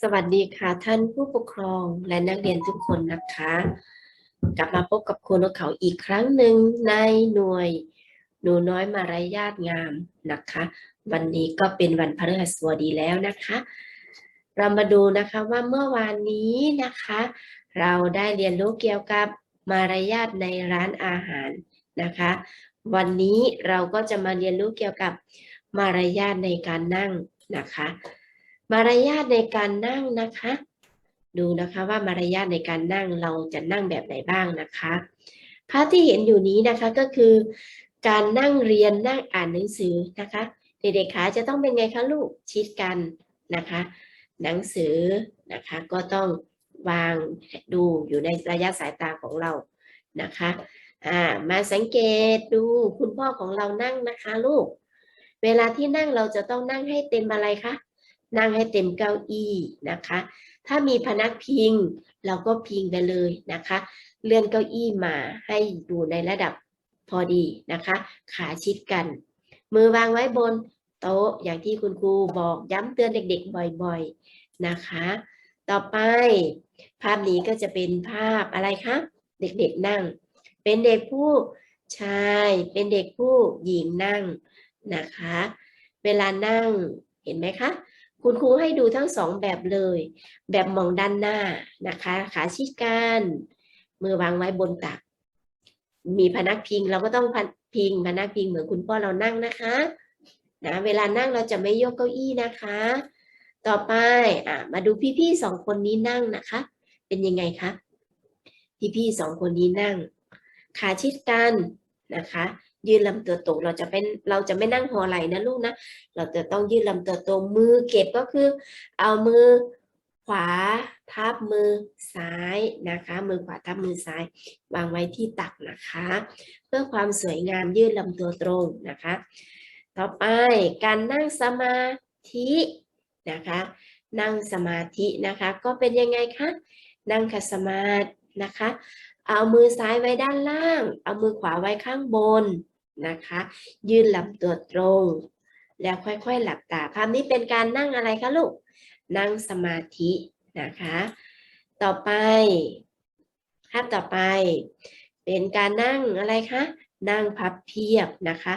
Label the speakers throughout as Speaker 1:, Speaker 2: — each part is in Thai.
Speaker 1: สวัสดีค่ะท่านผู้ปกครองและนักเรียนทุกคนนะคะ กลับมาพบกับครูนกเขาอีกครั้งหนึ่งในหน่วยหนูน้อยมารยาทงามนะคะ วันนี้ก็เป็นวันพฤหัสบดีแล้วนะคะ เรามาดูนะคะว่าเมื่อวานนี้นะคะ เราได้เรียนรู้เกี่ยวกับมารยาทในร้านอาหารนะคะ วันนี้เราก็จะมาเรียนรู้เกี่ยวกับมารยาทในการนั่งนะคะ มารยาทในการนั่งนะคะ ดูนะคะว่ามารยาทในการนั่งเราจะนั่งแบบไหนบ้างนะคะภาพที่เห็นอยู่นี้นะคะก็คือการนั่งเรียนนั่งอ่านหนังสือนะคะ เด็กๆขาจะต้องเป็นไงคะลูกชิดกันนะคะ หนังสือนะคะก็ต้องวางดูอยู่ในระยะสายตาของเรานะคะอ่ามาสังเกตดูคุณพ่อของเรานั่งนะคะลูก เวลาที่นั่งเราจะต้องนั่งให้เต็มอะไรคะ นั่งให้เต็มเก้าอี้นะคะ ถ้ามีพนักพิงเราก็พิงไปเลยนะคะ เลื่อนเก้าอี้มาให้อยู่ในระดับพอดีนะคะ ขาชิดกัน มือวางไว้บนโต๊ะอย่างที่คุณครูบอกย้ำเตือนเด็ก ๆ บ่อยๆนะคะ ต่อไป ภาพนี้ก็จะเป็นภาพอะไรคะ เด็กๆนั่ง เป็นเด็กผู้ชายเป็นเด็กผู้หญิงนั่งนะคะ เวลานั่งเห็นไหมคะ คุณครูให้ดูทั้งสองแบบเลย แบบมองด้านหน้านะคะ ขาชิดกันมือวางไว้บนตัก มีพนักพิงเราก็ต้องพ,พิงพนักพิงเหมือนคุณพ่อเรานั่งนะคะนะเวลานั่งเราจะไม่ยกเก้าอี้นะคะ ต่อไปอะมาดูพี่ๆสองคนนี้นั่งนะคะ เป็นยังไงคะพี่ๆสองคนนี้นั่ง ขาชิดกันนะคะ ยืนลำตัวตรงเราจะเป็นเราจะไม่นั่งหอไหลนะลูกนะ เราจะต้องยืดลำตัวตรงมือเก็บก็คือ เอามือขวาทับมือซ้ายนะคะ มือขวาทับมือซ้าย วางไว้ที่ตักนะคะ เพื่อความสวยงามยืดลำตัวตรงนะคะ ต่อไปการนั่งสมาธินะคะ นั่งสมาธินะคะ ก็เป็นยังไงคะนั่งขัสมาธินะคะ เอามือซ้ายไว้ด้านล่าง เอามือขวาไว้ข้างบน นะคะ ยืนลำตัวตรง แล้วค่อยๆหลับตาภาพนี้เป็นการนั่งอะไรคะลูก นั่งสมาธินะคะ ต่อไปภาพต่อไป เป็นการนั่งอะไรคะนั่งพับเพียบนะคะ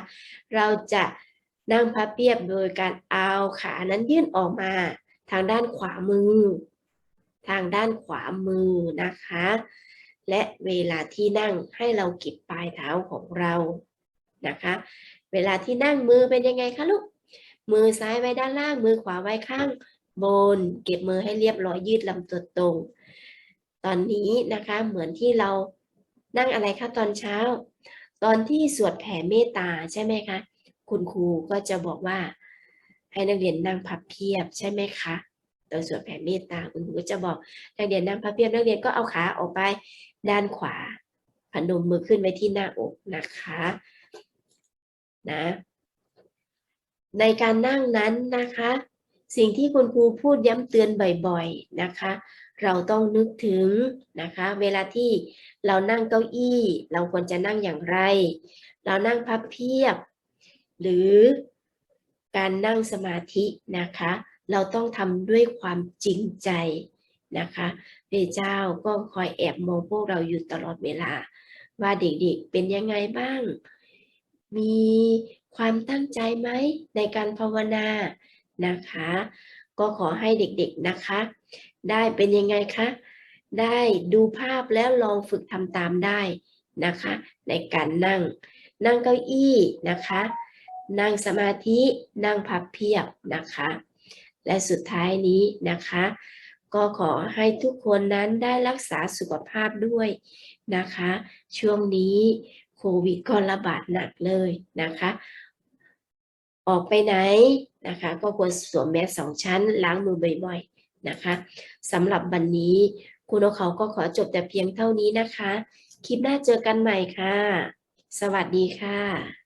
Speaker 1: เราจะนั่งพับเพียบโดยการเอาขานั้นยื่นออกมาทางด้านขวามือ ทางด้านขวามือนะคะ และเวลาที่นั่งให้เราเก็บปลายเท้าของเรา นะคะ เวลาที่นั่งมือเป็นยังไงคะลูก มือซ้ายไว้ด้านล่าง มือขวาไว้ข้างบน เก็บมือให้เรียบร้อยยืดลำตัวตรง ตอนนี้นะคะเหมือนที่เรานั่งอะไรคะตอนเช้า ตอนที่สวดแผ่เมตตาใช่ไหมคะ คุณครูก็จะบอกว่า ให้นักเรียนนั่งพับเพียบใช่ไหมคะตอนสวดแผ่เมตตาคุณครูก็จะบอกนักเรียนนั่งพับเพียบนักเรียนก็เอาขาออกไปด้านขวาพนมมือขึ้นไว้ที่หน้าอกนะคะ นะในการนั่งนั้นนะคะ สิ่งที่คุณครูพูดย้ำเตือนบ่อยๆนะคะ เราต้องนึกถึงนะคะ เวลาที่เรานั่งเก้าอี้ เราควรจะนั่งอย่างไร เรานั่งพับเพียบ หรือการนั่งสมาธินะคะ เราต้องทำด้วยความจริงใจนะคะพระเจ้าก็คอยแอบมองพวกเราอยู่ตลอดเวลา ว่าเด็กๆเป็นยังไงบ้าง มีความตั้งใจไหมในการภาวนานะคะ ก็ขอให้เด็กๆนะคะ ได้เป็นยังไงคะ ได้ดูภาพแล้วลองฝึกทำตามได้นะคะ ในการนั่ง นั่งเก้าอี้นะคะ นั่งสมาธินั่งพับเพียบนะคะ และสุดท้ายนี้นะคะ ก็ขอให้ทุกคนนั้นได้รักษาสุขภาพด้วยนะคะ ช่วงนี้ โควิดก็ระบาดหนักเลยนะคะ ออกไปไหนนะคะ ก็ควรสวมแมสสองชั้นล้างมือบ่อยๆนะคะสำหรับวันนี้คุณโอเขาก็ขอจบแต่เพียงเท่านี้นะคะ คลิปหน้าเจอกันใหม่ค่ะ สวัสดีค่ะ